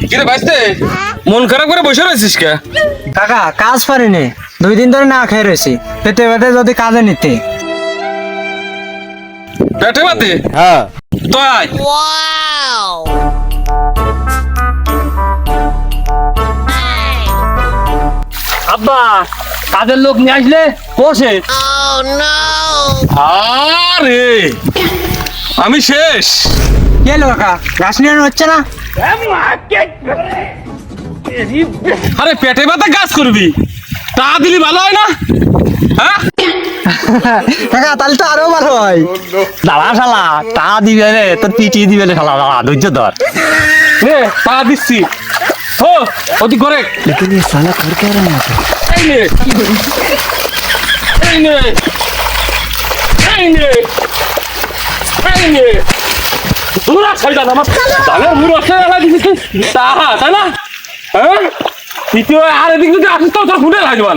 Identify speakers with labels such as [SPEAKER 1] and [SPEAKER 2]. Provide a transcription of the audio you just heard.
[SPEAKER 1] কিরে মন খারাপ করে বসে রয়েছিস কে?
[SPEAKER 2] কাকা কাজ পারিনি। দুই দিন ধরে না খেয়ে রয়েছি। পেটে পেটে যদি কাজে নিতে।
[SPEAKER 1] পেটে বাতে
[SPEAKER 3] হ্যাঁ।
[SPEAKER 1] তো আয়।
[SPEAKER 4] আব্বা কাজের লোক নিয়ে আসলে বসে।
[SPEAKER 1] আরে আমি শেষ।
[SPEAKER 2] কে এলো কাকা? ঘাস নিয়ে হচ্ছে না?
[SPEAKER 1] আরে পেটে ব্যথা কাজ করবি। তা দিলি ভালো হয় না? হ্যাঁ?
[SPEAKER 2] কাকা তাহলে তো আরও ভালো হয়।
[SPEAKER 4] দাঁড়া শালা তা দিবে রে তোর পিটিয়ে দিবে রে শালা দাঁড়া ধৈর্য ধর।
[SPEAKER 1] রে তা দিচ্ছি। ও অতি করে এই নে এই নে এই নে এই নে। পুরা ছাইডা আমার দালের মুড়ো আছে এলা দিছিস তাহা তাই না? হ্যাঁ? দ্বিতীয় আর এদিক যদি আসিস তো তোর ফুটে লাগবে